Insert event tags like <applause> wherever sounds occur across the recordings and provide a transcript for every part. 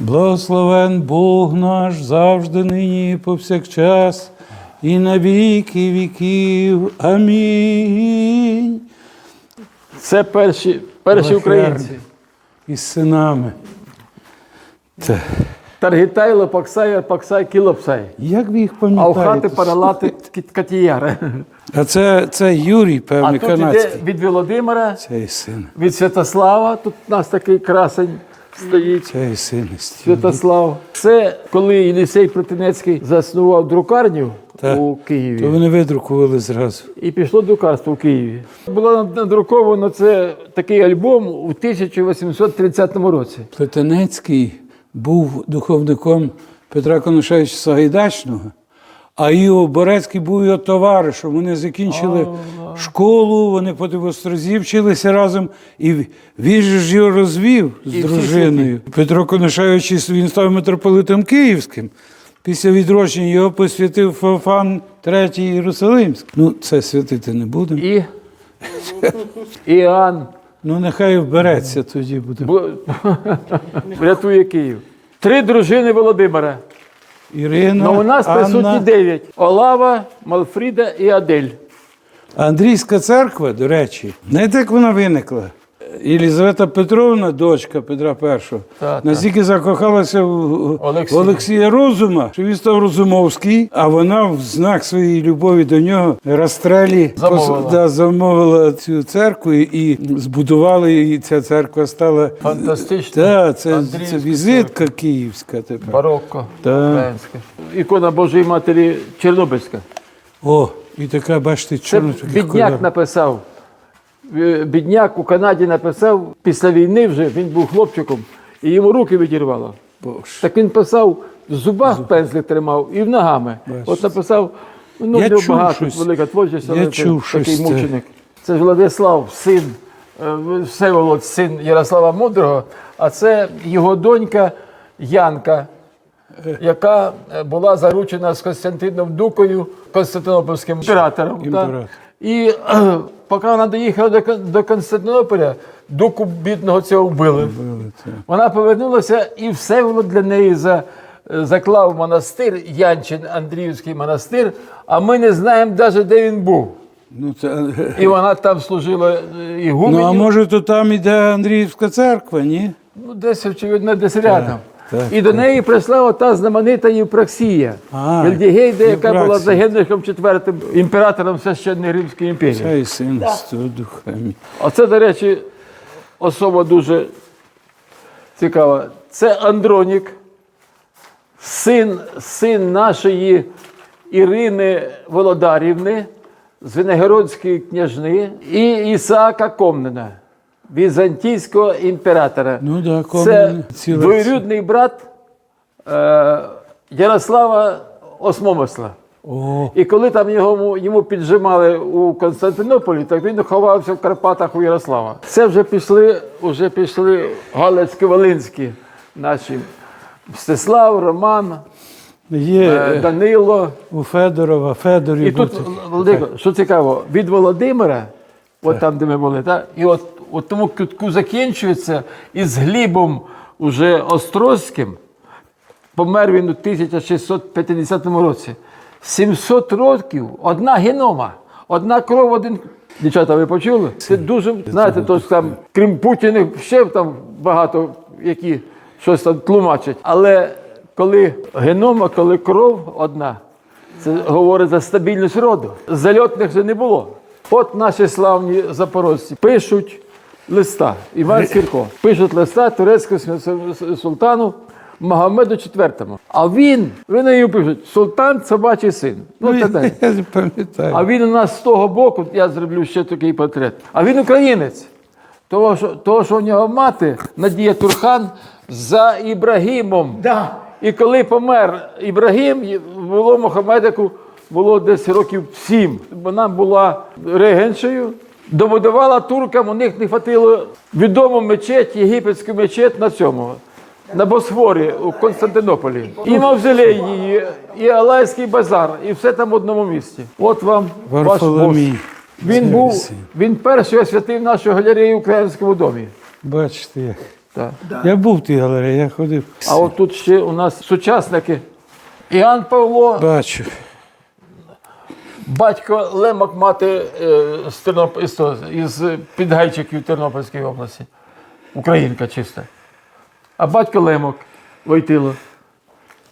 Благословен Бог наш завжди нині і повсякчас, і на віки віків. Амінь. Це перші, перші українці. Із синами. Це. Таргітай, Лопаксай, Паксай, Кілопсай. Як ви їх А в пам'ятаєте? хати паралати Катіяри. А це, це Юрій, А певний тут іде канадський. від Володимира, Цей син. від Святослава. Тут у нас такий красень стоїть. Святослав. Це коли Єлісей Протинецький заснував друкарню Так. у То вони видрукували зразу. І пішло друкарство в Києві. Було надруковано це такий альбом у 1830 році. Плетенецький був духовником Петра Конушевича Сагайдачного, а Іо Борецький був його товаришем. Вони закінчили школу, вони потім в Острозі вчилися разом, і він ж його розвів з І дружиною. Петро Конушевич він став митрополитом Київським. Після відродження його посвятив Феофан III Єрусалимський. Ну, це святити не будемо. І Іоанн Ну, нехай вбереться тоді буде. врятує Київ. Три дружини Володимира. Ірина, Ну, у нас присутні дев'ять: Олава, Малфріда і Адель. Андрійська церква, до речі, знаєте, як вона виникла? Єлізавета Петровна, дочка Петра І, Так, настільки закохалася в Олексія. в Олексія Розума, що він став Розумовський, а вона в знак своєї любові до нього Растрелі Замовила. пос- да, замовила цю церкву і збудували, і ця церква стала. Фантастично. Так, це, це візитка київська тепер. Барокко. Українське. Ікона Божої Матері Чорнобильська. О, і така, бачите, Це чорно таких бідняк кольорів. написав. Е, Бідняк у Канаді написав після війни вже він був хлопчиком, і йому руки відірвало. Боже. Так він писав, в зубах пензлик тримав і в ногами. От написав, ну Я чув багато щось. велика творчість, Я але це чув такий щось це. мученик. Це ж Владислав, син, е, Всеволод, син Ярослава Мудрого, а це його донька Янка, яка е, була заручена з Костянтином Дукою, Константинопольським імператором. І поки вона доїхала до, до Константинополя, дуку бідного цього вбили. Вона повернулася і все було для неї за, заклав монастир, Янчин Андріївський монастир, а ми не знаємо навіть, де він був. Ну, це... І вона там служила е, Ну, а може, то там іде Андріївська церква, ні? Ну, десь, очевидно, десь рядом. Так, і до неї прийшла ота знаменита Євпраксія, Вельдігейда, яка була загідником четвертим імператором Священної Римської імперії. Цей син з духами. Оце, до речі, особа дуже цікава. Це Андронік, син, син нашої Ірини Володарівни, Звенигородської княжни і Ісаака Комнена, візантійського імператора. Ну да, Це ціла- двоюрідний брат е, Ярослава Осмомисла. О, І коли там його, йому піджимали у Константинополі, так він ховався в Карпатах у Ярослава. Це вже пішли, вже пішли Галицько-Волинські наші Мстислав, Роман, є е, е, Данило. у Федорова, Федорів. І тут. Володимир, що цікаво, від Володимира, от там, де ми були, так? і от, от тому кутку закінчується із Глібом уже Острозьким. Помер він у 1650 році. 700 років, одна генома, одна кров, один. Дівчата, ви почули? Це дуже, знаєте, то ж там, крім Путіних, ще там багато, які щось там тлумачать. Але коли генома, коли кров одна, це говорить за стабільність роду. Зальотних же не було. От наші славні запорожці пишуть листа. Іван Сірко. Пишуть листа турецькому султану Магомеду IV. А він, ви на нього пишуть, султан собачий син. Ну, Ну, так я не пам'ятаю. А він у нас з того боку, я зроблю ще такий портрет. А він українець. Того, що, того, що у нього мати Надія Турхан за Ібрагімом. Да. І коли помер Ібрагім, було Мохамедику було десь років сім. Вона була регеншею, добудувала туркам, у них не хватило відому мечеть, єгипетську мечеть на цьому. На Босфорі у Константинополі. І мавзолей її, і Алайський базар, і все там в одному місці. От вам ваш бос. Він був, він перший освятив нашу галерею в Українському домі. Бачите, як. Так. Я був в тій галереї, я ходив. А от тут ще у нас сучасники. Іоанн Павло, Бачу. Батько Лемок, мати е, з, Терноп... із, того, із Підгайчиків Тернопільської області. Українка чиста. А батько Лемок Войтило.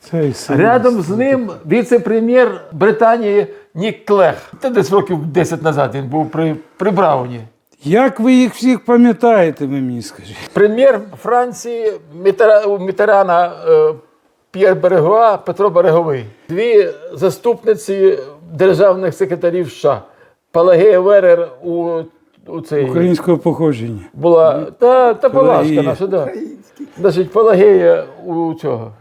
Цей. Рядом з ним віце-прем'єр Британії Нік Клех. Це десь років 10 назад він був при, при Брауні. Як ви їх всіх пам'ятаєте, ви мені скажіть? Прем'єр Франції Мітерана е, П'єр Берегуа, Петро Береговий. Дві заступниці державних секретарів США. Палагея Верер у, у цей Українського походження. була та, та Палашка наша, да. Значить, Палагея у цього.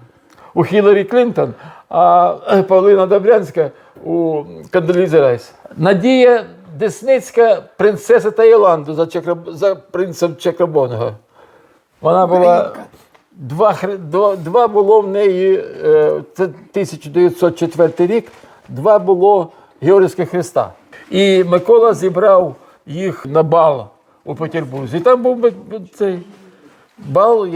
У Хіларі Клінтон, а е, Павлина Добрянська у Кандалізі Райс. Надія Десницька, принцеса Таїланду за, Чекра... за принцем Чекрабонга. Вона була. Два, хри- два, два було в неї, е, це 1904 рік, два було Георгійських Христа. І Микола зібрав їх на бал у Петербурзі. І там був цей бал,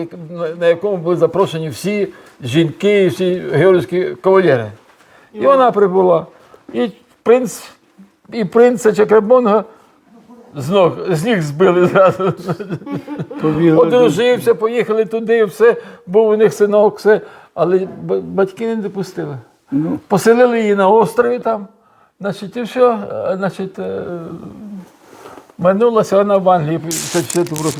на- якому були запрошені всі жінки, всі георгійські кавалери. І вона прибула. І принц, і принца Чакрабонга з ног, з ніг збили зразу. Одружився, поїхали туди, все, був у них синок, все. Але батьки не допустили. Ну. Поселили її на острові там. Значить, і все. е, Значить, е, минулася вона в Англії 54 року.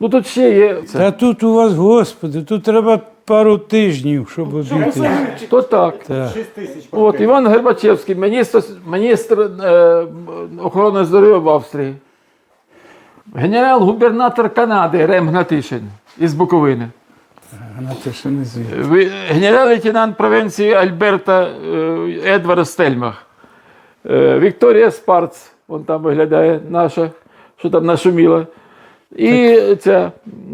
Ну тут ще є. Це. Та тут у вас, господи, тут треба пару тижнів, щоб обійти. То так. Так. От Іван Гербачевський, міністр, міністр е, охорони здоров'я в Австрії. Генерал-губернатор Канади Рем Гнатишин із Буковини. Те, що не звідти. Генерал-лейтенант провінції Альберта е, Едвард Стельмах. Е, Вікторія Спарц, вон там виглядає наша, що там нашуміла. І ця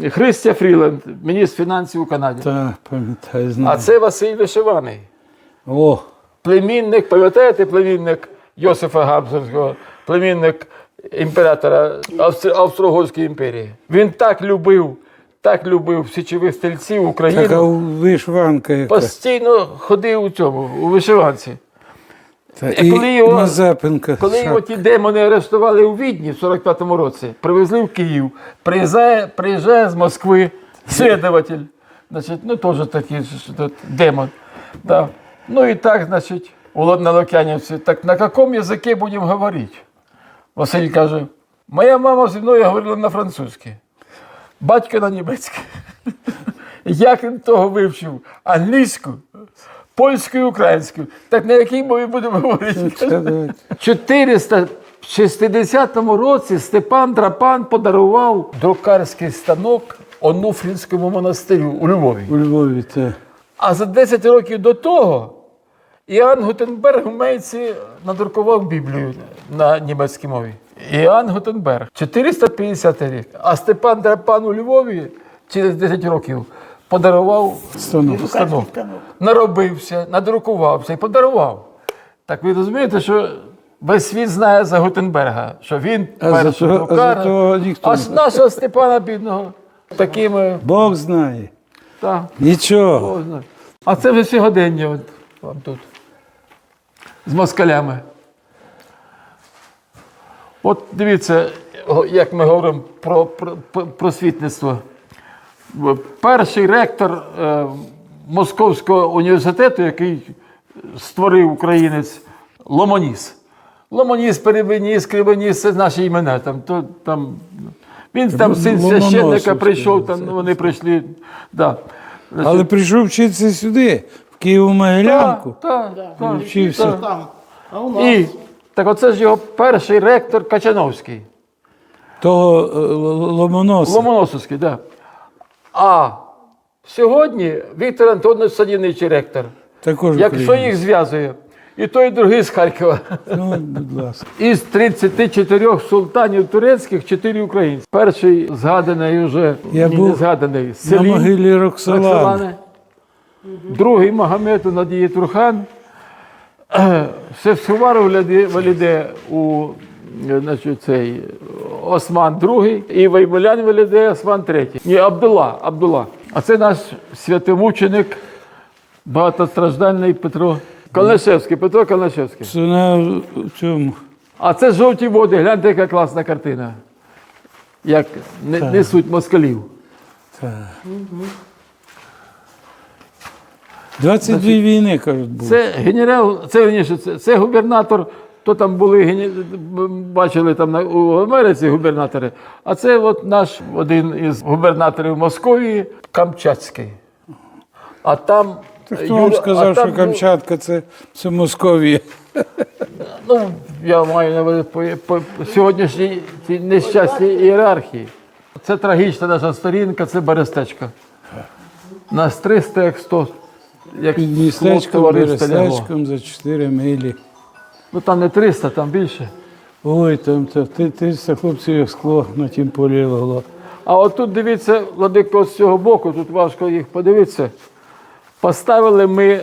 Христя Фріленд, міністр фінансів у Канаді. Та, пам'ятаю, А це Василь Вишиваний. О, Племінник, пам'ятаєте, племінник Йосифа Габсбурзького, племінник імператора Австро- Австро-Угорської імперії. Він так любив, так любив січових стрільців України. така вишванка яка. Постійно ходив у цьому, у вишиванці. Та, І і коли його-. Коли його ті демони арештували у Відні в 45-му році, привезли в Київ, приїжджає, приїжджає з Москви слідователь. Значить, ну теж такий демон. Да. Ну і так, значить, у Ло- на Лук'янівці, так на якому язикі будемо говорити? Василь каже, моя мама зі мною говорила на французькій, батько на німецькій. Як він того вивчив? Англійську, польську і українську. Так на якій мові будемо говорити? В 460 році Степан Драпан подарував друкарський станок Онуфрінському монастирю у Львові. У Львові, та. А за 10 років до того Іоанн Гутенберг у Мейці надрукував Біблію на німецькій мові. Іоанн Гутенберг, 450 рік. А Степан Драпан у Львові через 10 років подарував Станок. станок. Наробився, надрукувався і подарував. Так ви розумієте, що весь світ знає за Гутенберга, що він перший а друкар. а з нашого Степана бідного такими. Бог знає. Так. Нічого. Бог знає. А це вже сьогодення от, вам тут. З москалями. От дивіться, як ми говоримо про, про, про просвітництво. Перший ректор е, Московського університету, який створив українець Ломоніс. Ломоніс, Перебеніс, Кривоніс, це наші імена. Там, то, там, він там син священника прийшов, там, вони прийшли. Да. Але прийшов вчитися сюди, в Києво-Могилянку. Так, так, так. Вчився. Там. А у нас І так оце ж його перший ректор Качановський. Того е, Ломоносовський, так. Да. А сьогодні Віктор Антонович Садівничий ректор. Також Якщо їх зв'язує, і той, і другий з Харкова. Ну, будь ласка. <laughs> Із 34 султанів турецьких, 4 українці. Перший згаданий вже Я ні, був не згаданий На могилі Роксолани. Роксолани. Другий Магомед Надії Турхан. Севсувар Валіде у е, значить, цей Осман II і Веймолян виглядає Осман III. Ні, Абдулла, Абдулла. А це наш святомученик, багатостраждальний Петро Калашевський. Петро Калашевський. Це на цьому. А це жовті води. Гляньте, яка класна картина. Як несуть москалів. Так. 22 війни, кажуть, було. Це генерал, це вірніше, це, це губернатор. То там були бачили там на у Америці губернатори. А це от наш один із губернаторів Московії Камчатський. А там Та Хто вам Юра- сказав, там що Камчатка це, це Московія? <laughs> Ну, я маю на увазі по, по, по сьогоднішній цій нещасній ієрархії. Це трагічна наша сторінка, це Берестечко. Нас 300, як 100, як Під флот містечком, лягло. За 4 милі. Ну там не 300, там більше. Ой, там та, ти, 300 хлопців як скло на тім полі легло. А от тут дивіться, Владико, з цього боку, тут важко їх подивитися. Поставили ми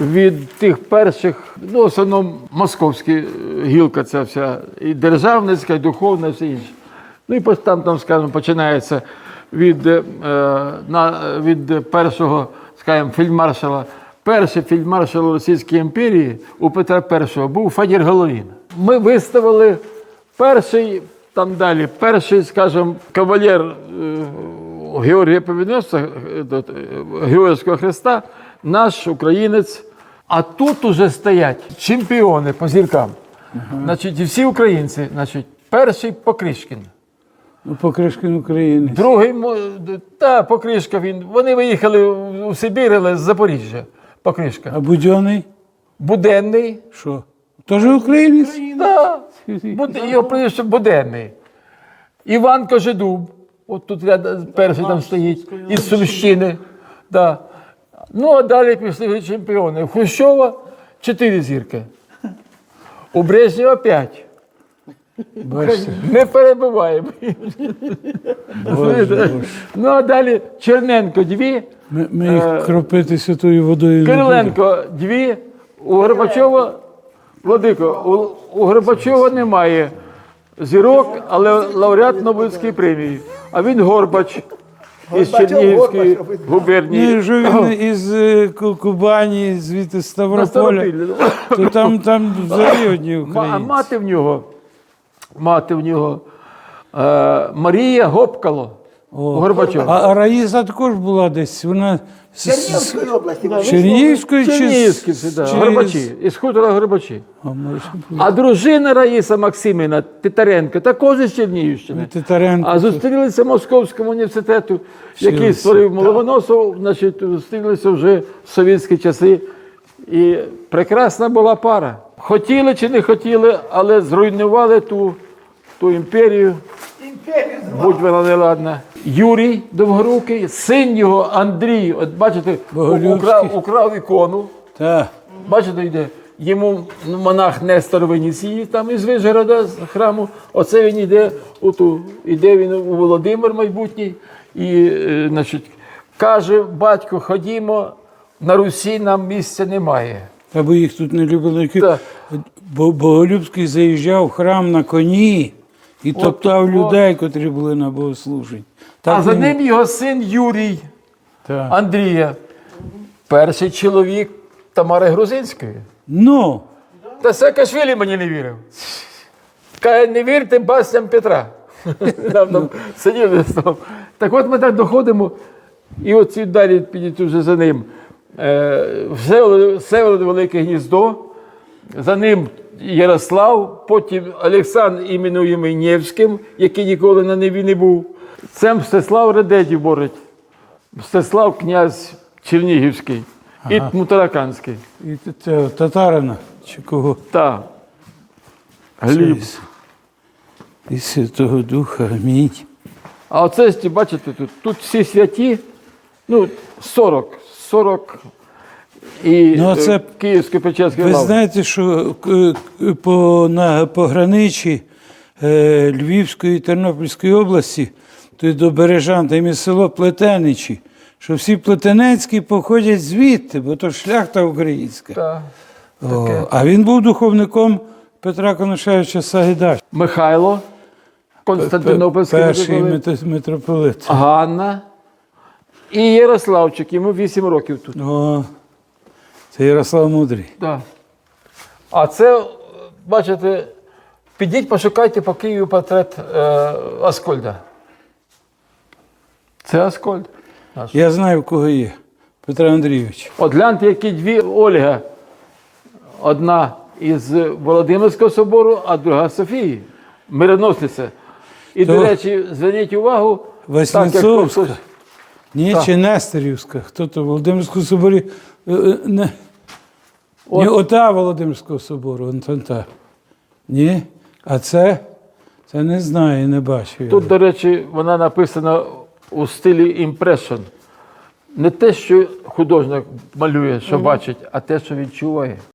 від тих перших, ну, в основному московські е, гілка ця вся, і державницька, і духовна, і все інше. Ну і пос- там, там скажімо, починається від, е, на, від першого, скажімо, фільдмаршала. Перший фільдмаршал Російської імперії у Петра І був Федір Головін. Ми виставили перший, там далі, перший, скажімо, кавалер е, Георгія Побідоносця, е, е, Георгійського Христа, наш українець. А тут уже стоять чемпіони по зіркам. Значить, і всі українці, значить, перший Покришкін. Ну, Покришкин України. Другий та Покришка він. Вони виїхали у Сибір, але з Запоріжжя. Покришка. А Будьонний? Буденний. Що? Теж українець? Да. Буд... Його прізвище Буденний. Іван Кожедуб. От тут ряд перший там стоїть, із Сумщини. Да. Ну, а далі пішли чемпіони. У Хрущова чотири зірки. У Брежнєва п'ять. Бачите, Не перебиваємо. Боже, Боже. Ну, а далі Черненко дві. Ми, ми їх кропити святою водою. Кириленко дві, у Горбачова, Владико, у, у Горбачова немає зірок, але лауреат Нобелівської премії. А він Горбач із Чернігівської Ні, губернії. що він <coughs> із е, Ку- Кубані, звідти з Ставрополя, то там, там <coughs> взагалі одні Ма- А українці. мати в нього, мати в нього е, Марія Гопкало. Горбачова. А, а Раїса також була десь. Вона з- з- Чернігівської області. з Чернігівської чи, з- Чернігівські, це, да, чи Горбачі, із хутора Горбачі. А, може, А дружина Раїса Максимівна Титаренко також із Чернігівщини. Титаренко. А зустрілися в Московському університету, який створив Моловоносов, значить, зустрілися вже в совєтські часи. І прекрасна була пара. Хотіли чи не хотіли, але зруйнували ту, ту імперію. Будь вона неладна. Юрій Довгорукий, син його Андрій, от бачите, украв, украв ікону. Та. Бачите, йде. Йому монах Нестор виніс її там із Вижгорода з храму. Оце він йде у ту, іде він у Володимир майбутній і, е, значить, каже, батько, ходімо, на Русі нам місця немає. Або їх тут не любили. Так. Бо Боголюбський заїжджав в храм на коні і топтав от. людей, котрі були на богослуженні. Так а за він- ним його син Юрій Так. Андрія, перший чоловік Тамари Грузинської. Ну, Та Саакашвілі мені не вірив. Каже, не вірте басням Петра. <laughs> Там, там сиділи з того. Так от ми так доходимо, і от ці далі підуть вже за ним. Е, Всеволод Всеволод Велике Гніздо, за ним Ярослав, потім Олександр іменуємий Невським, який ніколи на Неві не був. Це Мстислав Редедів борить. Мстислав князь Чернігівський і Мутараканський. і це татарина чи кого? Так. Гліб. І Святого Духа, амінь. А оце, бачите, тут, тут всі святі, ну, 40, 40 і Ну, це- е, Київський Печерський Ви лавр. знаєте, що к- к- по, на пограничі е, Львівської і Тернопільської області, то до Бережан, там є село Плетеничі, що всі плетенецькі походять звідти, бо то шляхта українська. Так. О, а він був духовником Петра Коношевича Сагайдачного. Михайло, Константинопольський Перший митрополит, митрополит. Ганна і Ярославчик, йому 8 років тут. О, це Ярослав Мудрий. Да. А це, бачите, підіть, пошукайте по Києву портрет е, Аскольда. Це Аскольд. Наш. Я знаю, в кого є. Петро Андрійович. От гляньте, які дві Ольга. Одна із Володимирського собору, а друга Софії, мироносниця. І, до речі, зверніть увагу, так як Васнецовська. Ні, Так. чи Нестерівська. Хто то? Володимирському соборі. е, е, Не. Ні, ота Володимирського собору, он та. Ні. А це? Це не знаю, не бачив. Тут, до речі, вона написана у стилі імпрешн. Не те, що художник малює, що бачить, а те, що відчуває.